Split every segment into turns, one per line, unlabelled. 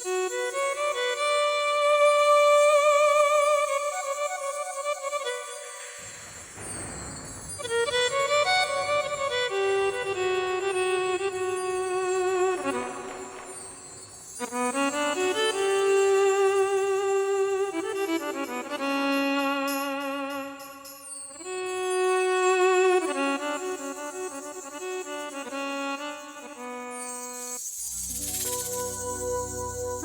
Thank you.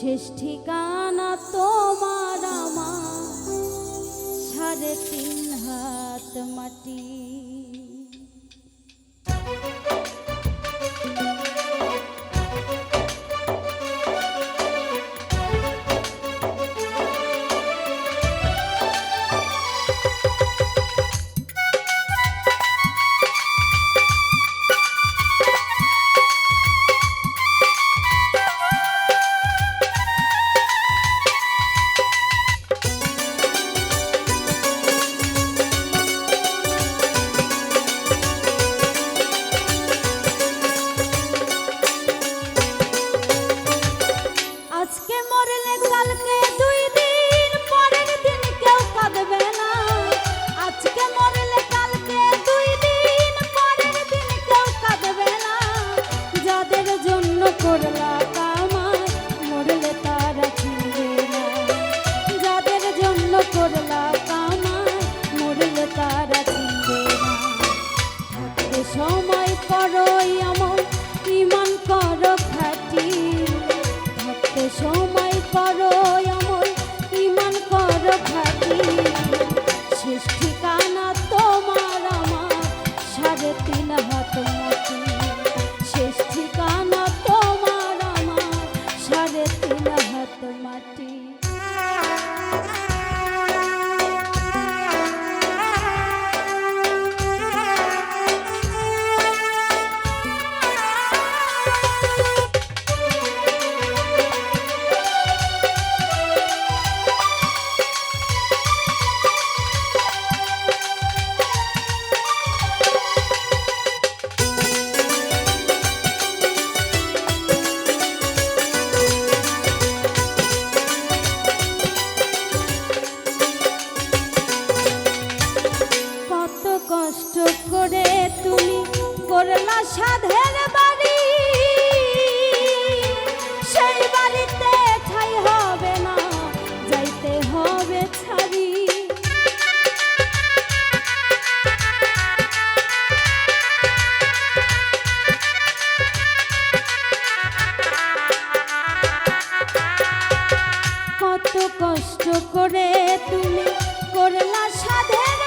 শেষ ঠিকানা তোমার আমার। সাড়ে তিন হাত মাটি। sol. কত কষ্ট করে তুমি করলা সাধের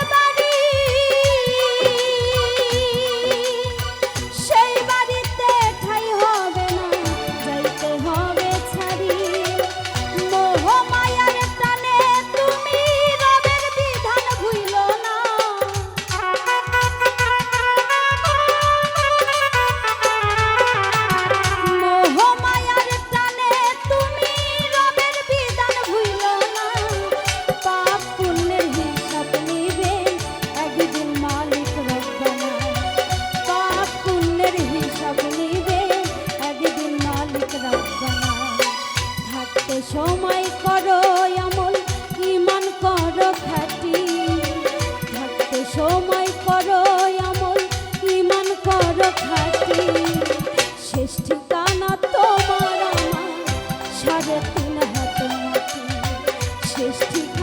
just to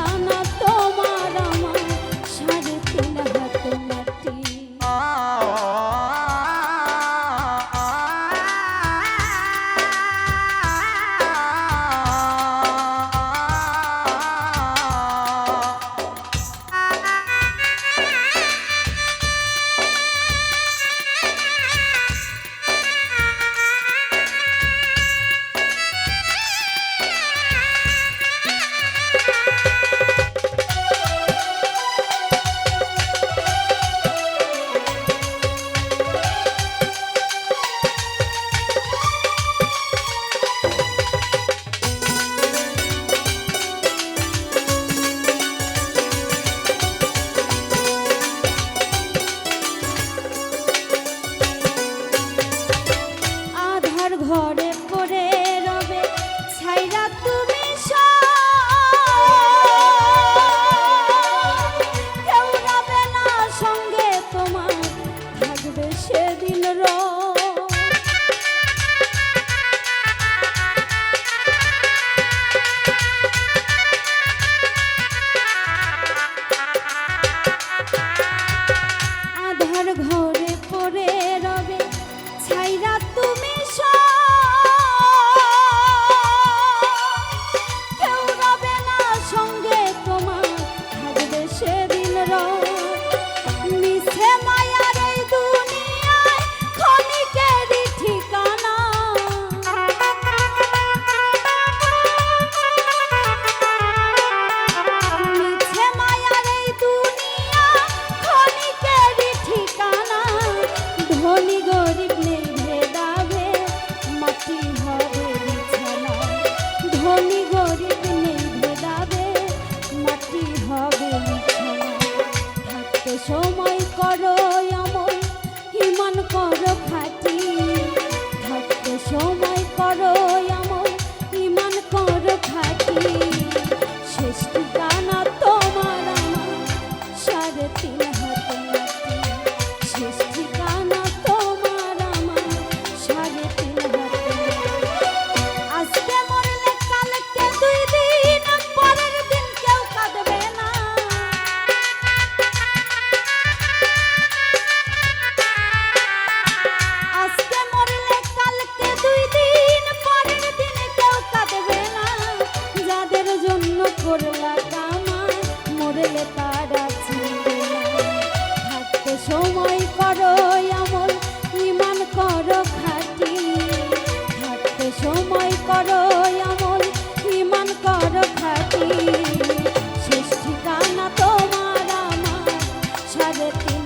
show জগতে